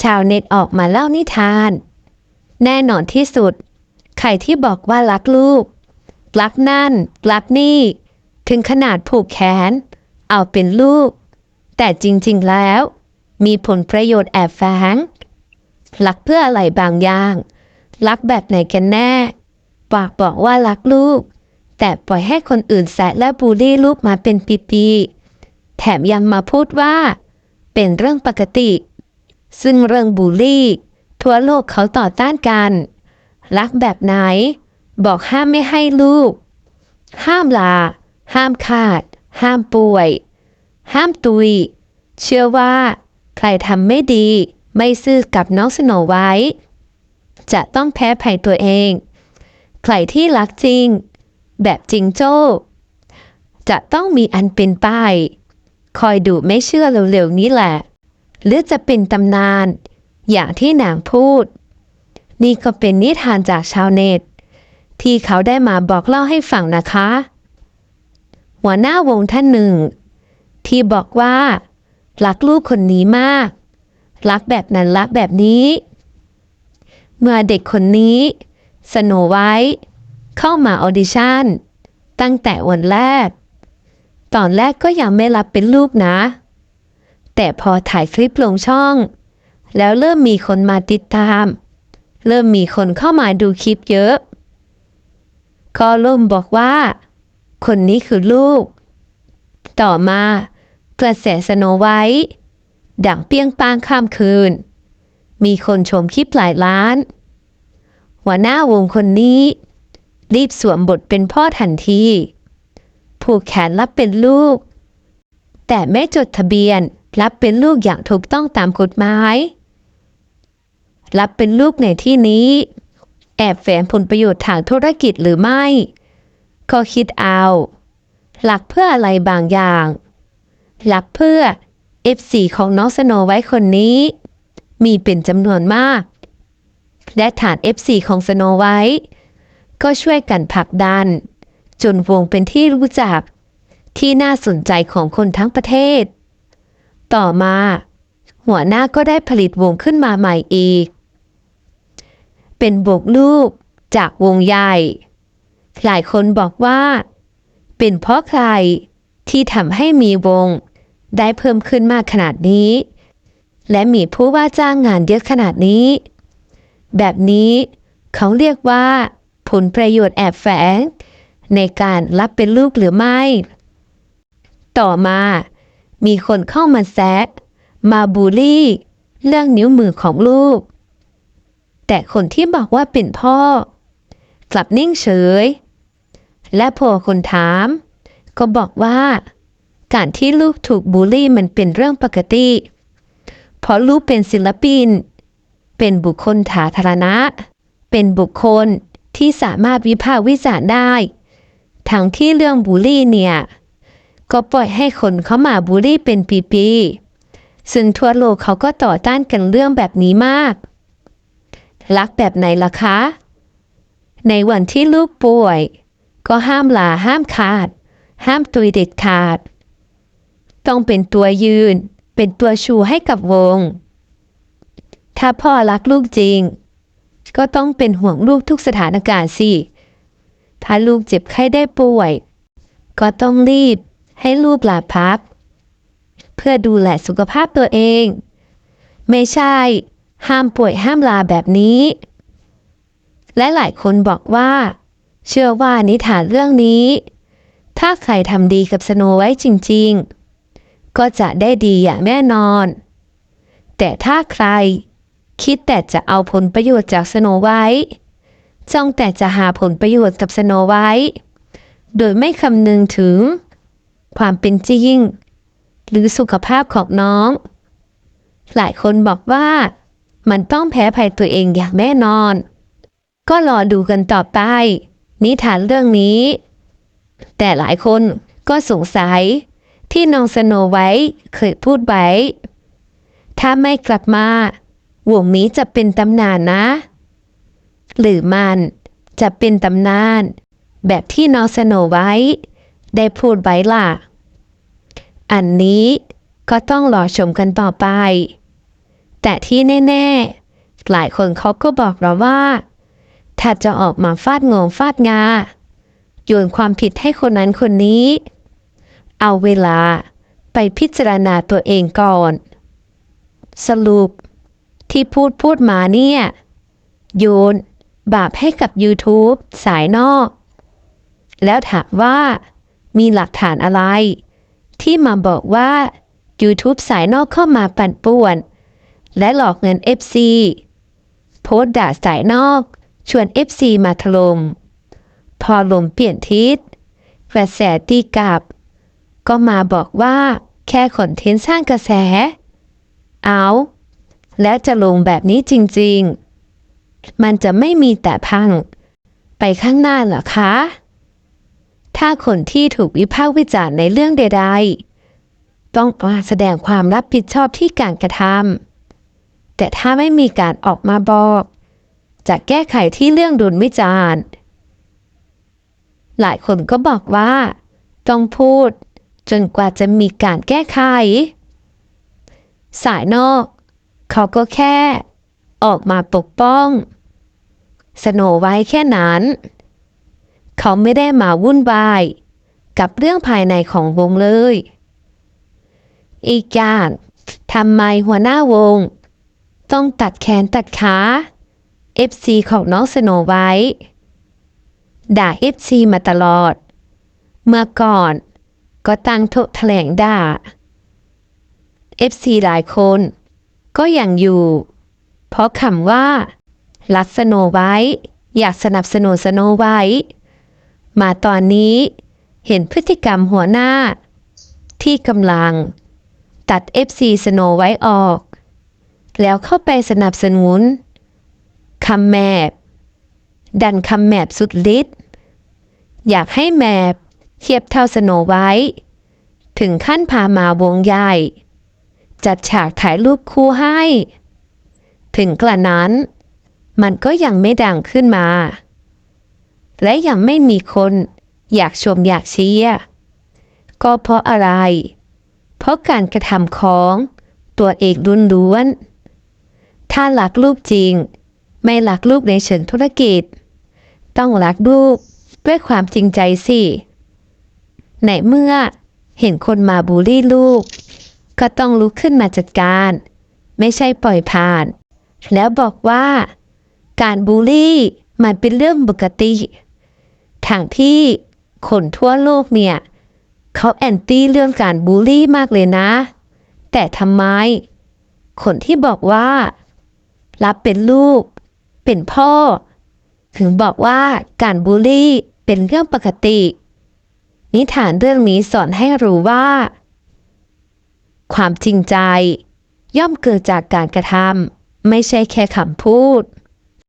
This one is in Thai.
ชาวเน็ตออกมาเล่านิทาน แน่นอนที่สุด ใครที่บอกว่ารักลูก รักนั่น รักนี่ ถึงขนาดผูกแขน เอาเป็นลูก แต่จริงๆแล้ว มีผลประโยชน์แอบแฝงรักเพื่ออะไรบางอย่าง รักแบบไหนกันแน่ ปากบอกว่ารักลูก แต่ปล่อยให้คนอื่นแซะและบูลลี่ลูกมาเป็นปีๆแถมยังมาพูดว่า เป็นเรื่องปกติ ซึ่งเรื่องบูลลี่ ทั่วโลกเขาต่อต้านกัน รักแบบไหน บอกห้ามไม่ให้ลูก ห้ามลา ห้ามขาด ห้ามป่วย ห้ามตุย เชื่อว่า ใครทำไม่ดี ไม่ซื่อกับน้องสโนไว้ จะต้องแพ้ภัยตัวเอง ใครที่รักจริง แบบจริงโจ้ จะต้องมีอันเป็นไป คอยดูไม่เชื่อเร็วๆนี้แหละ หรือจะเป็นตำนาน อย่างที่นางพูด นี่ก็เป็นนิทานจากชาวเน็ต ที่เขาได้มาบอกเล่าให้ฟังนะคะ หัวหน้าวงท่านหนึ่ง ที่บอกว่า รักลูกคนนี้มาก รักแบบนั้นรักแบบนี้ เมื่อเด็กคนนี้ สโนไว้ เข้ามาออดิชั่น ตั้งแต่วันแรก ตอนแรกก็ยังไม่รับเป็นลูกนะ แต่พอถ่ายคลิปลงช่อง แล้วเริ่มมีคนมาติดตาม เริ่มมีคนเข้ามาดูคลิปเยอะก็เริ่มบอกว่า คนนี้คือลูก ต่อมากระแสสโนไว้ ดังเปี้ยงปางข้ามคืน มีคนชมคลิปหลายล้านหัวหน้าวงคนนี้ รีบสวมบทเป็นพ่อทันทีผูกแขนรับเป็นลูก แต่ไม่จดทะเบียน รับเป็นลูกอย่างถูกต้องตามกฎหมาย รับเป็นลูกในที่นี้ แอบแฝงผลประโยชน์ทางธุรกิจหรือไม่ ก็คิดเอา หลักเพื่ออะไรบางอย่าง หลักเพื่อ F4 ของน้องสโนไว้คนนี้ มีเป็นจำนวนมาก และฐาน F4 ของสโนไว้ ก็ช่วยกันผลักดัน จนวงเป็นที่รู้จักที่น่าสนใจของคนทั้งประเทศ ต่อมา หัวหน้าก็ได้ผลิตวงขึ้นมาใหม่อีก เป็นบวกลูกจากวงใหญ่ หลายคนบอกว่า เป็นเพราะใครที่ทำให้มีวง ได้เพิ่มขึ้นมากขนาดนี้ และมีผู้ว่าจ้างงานเยอะขนาดนี้ แบบนี้เขาเรียกว่า ผลประโยชน์แอบแฝงในการรับเป็นลูกหรือไม่ ต่อมา มีคนเข้ามาแซะมาบูลลี่ เรื่องนิ้วมือของลูก แต่คนที่บอกว่าเป็นพ่อ กลับนิ่งเฉย และพอคนถาม ก็บอกว่า การที่ลูกถูกบูลลี่มันเป็นเรื่องปกติ เพราะลูกเป็นศิลปิน เป็นบุคคลสาธารณะ เป็นบุคคลที่สามารถวิพากษ์วิจารณ์ได้ ทั้งที่เรื่องบูลลี่เนี่ย ก็ปล่อยให้คนเข้ามาบูลลี่เป็นปีๆซึ่งทั่วโลกเขาก็ต่อต้านกันเรื่องแบบนี้มาก รักแบบไหนล่ะคะ ในวันที่ลูกป่วย ก็ห้ามลาห้ามขาด ห้ามตุยเด็ดขาด ต้องเป็นตัวยืน เป็นตัวชูให้กับวง ถ้าพ่อรักลูกจริง ก็ต้องเป็นห่วงลูกทุกสถานการณ์สิถ้าลูกเจ็บไข้ได้ป่วย ก็ต้องรีบ ให้ลูกลาพัก เพื่อดูแลสุขภาพตัวเอง ไม่ใช่ ห้ามป่วยห้ามลาแบบนี้ และหลายคนบอกว่า เชื่อว่านิทานเรื่องนี้ ถ้าใครทำดีกับสโนไว้จริง ๆ ก็จะได้ดีอย่างแน่นอน แต่ถ้าใครคิดแต่จะเอาผลประโยชน์จากสโนไว้จ้องแต่จะหาผลประโยชน์กับสโนไว้ โดยไม่คำนึงถึง ความเป็นจริง หรือสุขภาพของน้อง หลายคนบอกว่ามันต้องแพ้ภัยตัวเองอย่างแน่นอน ก็รอดูกันต่อไป นิทานเรื่องนี้ แต่หลายคนก็สงสัยที่น้องสโนไว้เคยพูดไว้ ถ้าไม่กลับมาวงนี้จะเป็นตำนานนะ หรือมันจะเป็นตำนาน แบบที่น้องสโนไว้ ได้พูดไว้ล่ะ อันนี้ก็ต้องรอชมกันต่อไป แต่ที่แน่ ๆ หลายคนเขาก็บอกเราว่า ถ้าจะออกมาฟาดงงฟาดงาโยนความผิดให้คนนั้นคนนี้ เอาเวลาไปพิจารณาตัวเองก่อน สรุปที่พูดพูดมาเนี่ย โยนบาปให้กับ YouTube สายนอก แล้วถามว่า มีหลักฐานอะไร ที่มาบอกว่า YouTube สายนอกเข้ามาปั่นป่วน และหลอกเงิน FC โพสด่าสายนอก ชวน FC มาถลม่มพอลมเปลี่ยนทิศกระแสตีกลับ ก็มาบอกว่า แค่คอนเทนต์สร้างกระแส เอา แล้วจะลงแบบนี้จริง ๆ มันจะไม่มีแต่พัง ไปข้างหน้าเหรอคะ ถ้าคนที่ถูกวิพากษ์วิจารณ์ในเรื่องใด ๆ ต้องมาแสดงความรับผิดชอบที่การกระทำแต่ถ้าไม่มีการออกมาบอกจะแก้ไขที่เรื่องดุลวิจารณ์ หลายคนก็บอกว่า ต้องพูด จนกว่าจะมีการแก้ไข สายนอก เขาก็แค่ ออกมาปกป้อง สโนไว้แค่นั้น เขาไม่ได้มาวุ่นวาย กับเรื่องภายในของวงเลย อีกอย่างทำไมหัวหน้าวง ต้องตัดแขนตัดขา FC ของน้องสโนไว้ ด่า FC มาตลอด เมื่อก่อนก็ตั้งโทษแถลงด่า FC หลายคนก็ยังอยู่ เพราะคำว่ารักสโนไว้ อยากสนับสนุนสโนไว้ มาตอนนี้เห็นพฤติกรรมหัวหน้า ที่กำลัง ตัด FC สโนไว้ออก แล้วเข้าไปสนับสนุนคำแมบ ดันคำแมบสุดฤทธิ์อยากให้แมบเทียบเท่าสโนไว้ ถึงขั้นพามาวงใหญ่ จัดฉากถ่ายรูปคู่ให้ ถึงกระนั้น มันก็ยังไม่ดังขึ้นมา และยังไม่มีคนอยากชมอยากเชียร์ก็เพราะอะไร เพราะการกระทำของตัวเอกรุนล้วน ถ้ารักลูกจริง ไม่รักลูกในเชิงธุรกิจ ต้องรักลูกด้วยความจริงใจสิในเมื่อเห็นคนมาบูลลี่ลูก ก็ต้องลุกขึ้นมาจัดการ ไม่ใช่ปล่อยผ่าน แล้วบอกว่า การบูลลี่มันเป็นเรื่องปกติ ทางที่คนทั่วโลกเนี่ยเขาแอนตี้เรื่องการบูลลี่มากเลยนะ แต่ทำไม คนที่บอกว่ารับเป็นลูก เป็นพ่อ ถึงบอกว่าการบูลลี่เป็นเรื่องปกติ นิทานเรื่องนี้สอนให้รู้ว่า ความจริงใจย่อมเกิดจากการกระทำไม่ใช่แค่คำพูด